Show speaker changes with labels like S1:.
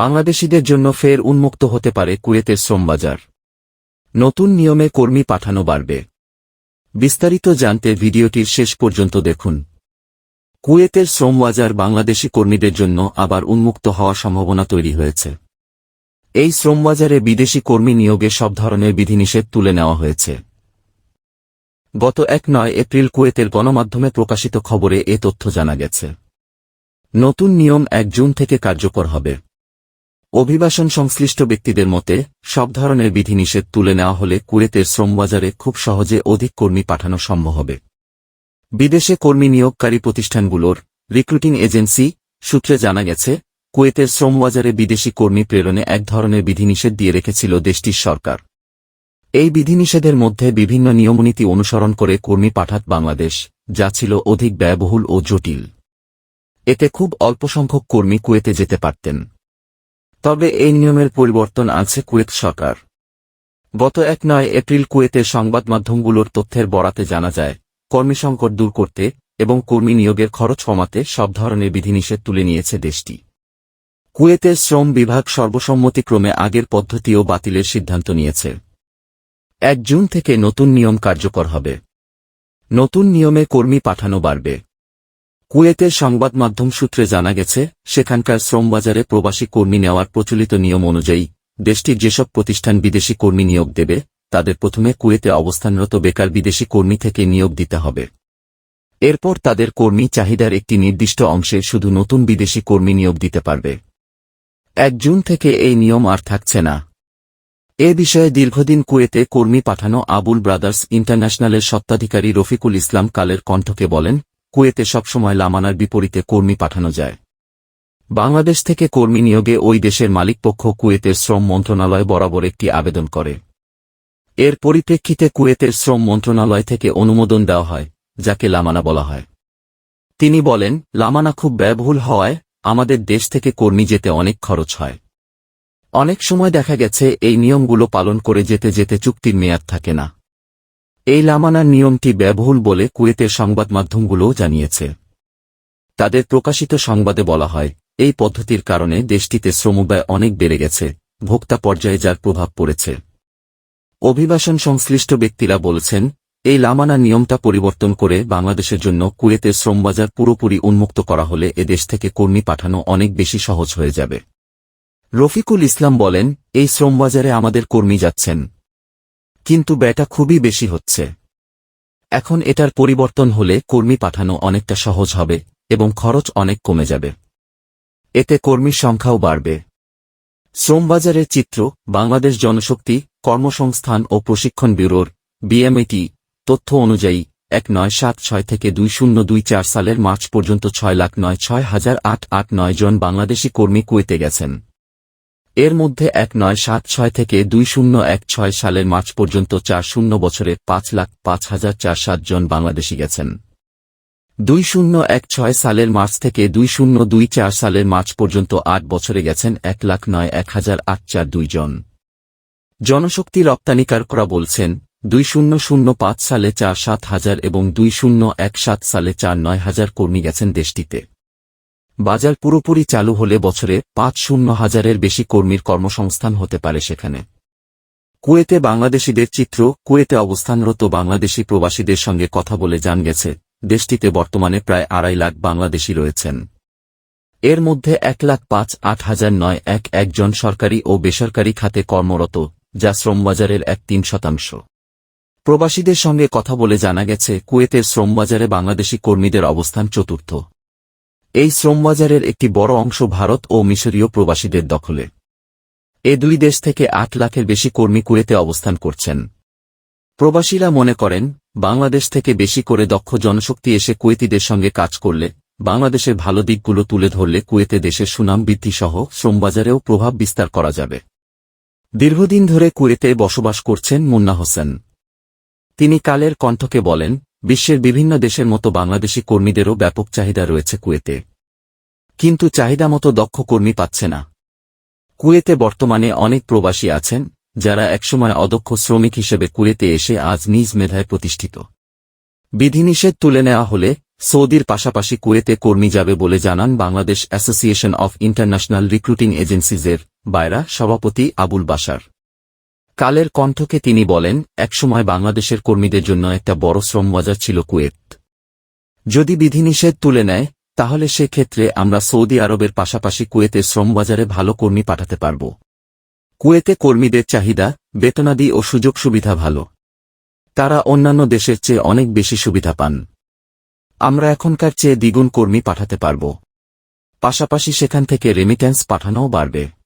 S1: বাংলাদেশিদের জন্য ফের উন্মুক্ত হতে পারে কুয়েতের শ্রমবাজার। নতুন নিয়মে কর্মী পাঠানো বাড়বে। বিস্তারিত জানতে ভিডিওটির শেষ পর্যন্ত দেখুন। কুয়েতের শ্রমবাজার বাংলাদেশি কর্মীদের জন্য আবার উন্মুক্ত হওয়ার সম্ভাবনা তৈরি হয়েছে। এই শ্রমবাজারে বিদেশি কর্মী নিয়োগে সব ধরনের বিধিনিষেধ তুলে নেওয়া হয়েছে। গত এক নয় এপ্রিল কুয়েতের গণমাধ্যমে প্রকাশিত খবরে এ তথ্য জানা গেছে। নতুন নিয়ম এক জুন থেকে কার্যকর হবে। অভিবাসন সংশ্লিষ্ট ব্যক্তিদের মতে, সব ধরনের বিধিনিষেধ তুলে নেওয়া হলে কুয়েতের শ্রমবাজারে খুব সহজে অধিক কর্মী পাঠানো সম্ভব হবে। বিদেশে কর্মী নিয়োগকারী প্রতিষ্ঠানগুলোর রিক্রুটিং এজেন্সি সূত্রে জানা গেছে, কুয়েতের শ্রমবাজারে বিদেশি কর্মী প্রেরণে এক ধরনের বিধিনিষেধ দিয়ে রেখেছিল দেশটির সরকার। এই বিধিনিষেধের মধ্যে বিভিন্ন নিয়মনীতি অনুসরণ করে কর্মী পাঠাত বাংলাদেশ, যা ছিল অধিক ব্যয়বহুল ও জটিল। এতে খুব অল্প সংখ্যক কর্মী কুয়েতে যেতে পারতেন। তবে এই নিয়মের পরিবর্তন আনছে কুয়েত সরকার। গত এক নয় এপ্রিল কুয়েতের সংবাদ মাধ্যমগুলোর তথ্যের বরাতে জানা যায়, কর্মী সংকট দূর করতে এবং কর্মী নিয়োগের খরচ কমাতে সব ধরনের বিধিনিষেধ তুলে নিয়েছে দেশটি। কুয়েতের শ্রম বিভাগ সর্বসম্মতিক্রমে আগের পদ্ধতিও বাতিলের সিদ্ধান্ত নিয়েছে। এক জুন থেকে নতুন নিয়ম কার্যকর হবে। নতুন নিয়মে কর্মী পাঠানো বাড়বে। কুয়েতের সংবাদ মাধ্যম সূত্রে জানা গেছে, সেখানকার শ্রমবাজারে প্রবাসী কর্মী নেওয়ার প্রচলিত নিয়ম অনুযায়ী দেশটির যেসব প্রতিষ্ঠান বিদেশি কর্মী নিয়োগ দেবে, তাদের প্রথমে কুয়েতে অবস্থানরত বেকার বিদেশি কর্মী থেকে নিয়োগ দিতে হবে। এরপর তাদের কর্মী চাহিদার একটি নির্দিষ্ট অংশে শুধু নতুন বিদেশি কর্মী নিয়োগ দিতে পারবে। এক জুন থেকে এই নিয়ম আর থাকছে না। এ বিষয়ে দীর্ঘদিন কুয়েতে কর্মী পাঠানো আবুল ব্রাদার্স ইন্টারন্যাশনালের সত্ত্বাধিকারী রফিকুল ইসলাম কালের কণ্ঠকে বলেন কুয়েতে সবসময় লামানার বিপরীতে কর্মী পাঠানো যায়। বাংলাদেশ থেকে কর্মী নিয়োগে ওই দেশের মালিকপক্ষ কুয়েতের শ্রম মন্ত্রণালয় বরাবর একটি আবেদন করে। এর পরিপ্রেক্ষিতে কুয়েতের শ্রম মন্ত্রণালয় থেকে অনুমোদন দেওয়া হয়, যাকে লামানা বলা হয়। তিনি বলেন, লামানা খুব ব্যয়বহুল হওয়ায় আমাদের দেশ থেকে কর্মী যেতে অনেক খরচ হয়। অনেক সময় দেখা গেছে এই নিয়মগুলো পালন করে যেতে যেতে চুক্তির মেয়াদ থাকে না। এই লামানার নিয়মটি ব্যয়বহুল বলে কুয়েতের সংবাদ মাধ্যমগুলোও জানিয়েছে। তাদের প্রকাশিত সংবাদে বলা হয়, এই পদ্ধতির কারণে দেশটিতে শ্রমব্যয় অনেক বেড়ে গেছে, ভোক্তা পর্যায়ে যার প্রভাব পড়েছে। অভিবাসন সংশ্লিষ্ট ব্যক্তিরা বলছেন, এই লামানা নিয়মটা পরিবর্তন করে বাংলাদেশের জন্য কুয়েতের শ্রমবাজার পুরোপুরি উন্মুক্ত করা হলে এ দেশ থেকে কর্মী পাঠানো অনেক বেশি সহজ হয়ে যাবে। রফিকুল ইসলাম বলেন, এই শ্রমবাজারে আমাদের কর্মী যাচ্ছেন। কিন্তু ব্যয়টা খুবই বেশি হচ্ছে। এখন এটার পরিবর্তন হলে কর্মী পাঠানো অনেকটা সহজ হবে এবং খরচ অনেক কমে যাবে। এতে কর্মীর সংখ্যাও বাড়বে। শ্রমবাজারের চিত্র, বাংলাদেশ জনশক্তি কর্মসংস্থান ও প্রশিক্ষণ ব্যুরোর, বিএমইটি, তথ্য অনুযায়ী এক নয় সাত ছয় থেকে দুই শূন্য দুই চার সালের মার্চ পর্যন্ত ছয় লাখ নয় ছয় হাজার আট আট নয় জন বাংলাদেশি কর্মী কুয়েতে গেছেন। এর মধ্যে এক নয় সাত ছয় থেকে দুই শূন্য এক ছয় সালের মার্চ পর্যন্ত চার শূন্য বছরে পাঁচ লাখ পাঁচ হাজার চার সাত জন বাংলাদেশি গেছেন। দুই শূন্য এক ছয় সালের মার্চ থেকে দুই শূন্য দুই চার সালের মার্চ পর্যন্ত আট বছরে গেছেন এক লাখ নয় এক হাজার আট চার দুই জন। জনশক্তি রপ্তানিকারকরা বলছেন, দুই শূন্য শূন্য পাঁচ সালে চার সাত হাজার এবং দুই শূন্য এক সাত সালে চার নয় হাজার কর্মী গেছেন দেশটিতে। বাজার পুরোপুরি চালু হলে বছরে পাঁচ শূন্য হাজারের বেশি কর্মীর কর্মসংস্থান হতে পারে সেখানে। কুয়েতে বাংলাদেশিদের চিত্র, কুয়েতে অবস্থানরত বাংলাদেশি প্রবাসীদের সঙ্গে কথা বলে জান গেছে, দেশটিতে বর্তমানে প্রায় আড়াই লাখ বাংলাদেশি রয়েছেন। এর মধ্যে এক লাখ পাঁচ, আট হাজার নয়, এক, একজন সরকারি ও বেসরকারি খাতে কর্মরত, যা শ্রমবাজারের এক তিন শতাংশ। প্রবাসীদের সঙ্গে কথা বলে জানা গেছে, কুয়েতের শ্রমবাজারে বাংলাদেশি কর্মীদের অবস্থান চতুর্থ। এই শ্রমবাজারের একটি বড় অংশ ভারত ও মিশরীয় প্রবাসীদের দখলে। এ দুই দেশ থেকে আট লাখের বেশি কর্মী কুয়েতে অবস্থান করছেন। প্রবাসীরা মনে করেন, বাংলাদেশ থেকে বেশি করে দক্ষ জনশক্তি এসে কুয়েতিদের সঙ্গে কাজ করলে, বাংলাদেশের ভালো দিকগুলো তুলে ধরলে কুয়েতে দেশের সুনাম বৃদ্ধি সহ শ্রমবাজারেও প্রভাব বিস্তার করা যাবে। দীর্ঘদিন ধরে কুয়েতে বসবাস করছেন মুন্না হোসেন। তিনি কালের কণ্ঠকে বলেন বিশ্বের বিভিন্ন দেশের মতো বাংলাদেশি কর্মীদেরও ব্যাপক চাহিদা রয়েছে কুয়েতে। কিন্তু চাহিদা মতো দক্ষ কর্মী পাচ্ছে না। কুয়েতে বর্তমানে অনেক প্রবাসী আছেন, যারা একসময় অদক্ষ শ্রমিক হিসেবে কুয়েতে এসে আজ নিজ মেধায় প্রতিষ্ঠিত। বিধিনিষেধ তুলে নেওয়া হলে সৌদির পাশাপাশি কুয়েতে কর্মী যাবে বলে জানান Bangladesh association of international recruiting এজেন্সিজের BAIRA সভাপতি আবুল বাসার কালের কণ্ঠকে তিনি বলেন, একসময় বাংলাদেশের কর্মীদের জন্য একটা বড় শ্রমবাজার ছিল কুয়েত। যদি বিধিনিষেধ তুলে নেয়, তাহলে সেক্ষেত্রে আমরা সৌদি আরবের পাশাপাশি কুয়েতের শ্রমবাজারে ভালো কর্মী পাঠাতে পারব। কুয়েতে কর্মীদের চাহিদা, বেতনাদি ও সুযোগ সুবিধা ভালো। তারা অন্যান্য দেশের চেয়ে অনেক বেশি সুবিধা পান। আমরা এখনকার চেয়ে দ্বিগুণ কর্মী পাঠাতে পারব। পাশাপাশি সেখান থেকে রেমিট্যান্স পাঠানোও বাড়বে।